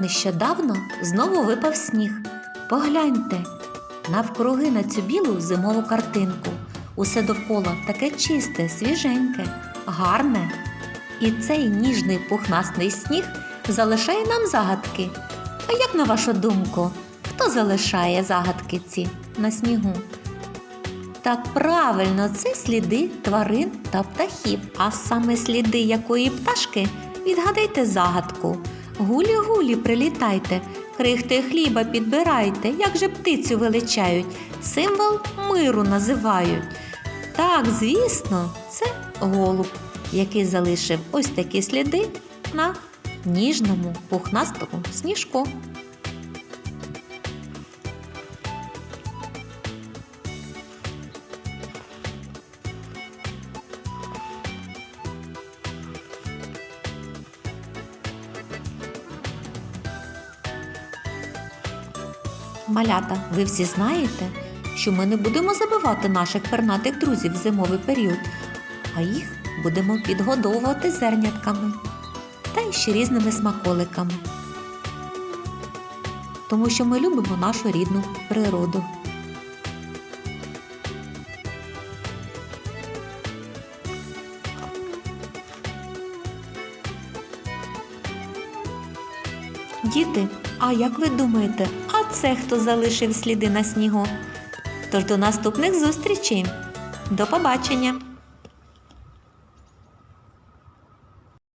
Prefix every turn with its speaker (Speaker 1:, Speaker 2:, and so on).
Speaker 1: Нещодавно знову випав сніг. Погляньте, навкруги на цю білу зимову картинку. Усе довкола таке чисте, свіженьке, гарне. І цей ніжний пухнастий сніг залишає нам загадки. А як на вашу думку, хто залишає загадки ці на снігу? Так правильно, це сліди тварин та птахів. А саме сліди якої пташки? Відгадайте загадку. Гулі-гулі прилітайте, крихти хліба підбирайте, як же птицю величають, символ миру називають. Так, звісно, це голуб, який залишив ось такі сліди на ніжному пухнастому сніжку. Малята, ви всі знаєте, що ми не будемо забивати наших пернатих друзів в зимовий період, а їх будемо підгодовувати зернятками та ще різними смаколиками. Тому що ми любимо нашу рідну природу. Діти, а як ви думаєте, а це хто залишив сліди на снігу? Тож до наступних зустрічей. До побачення!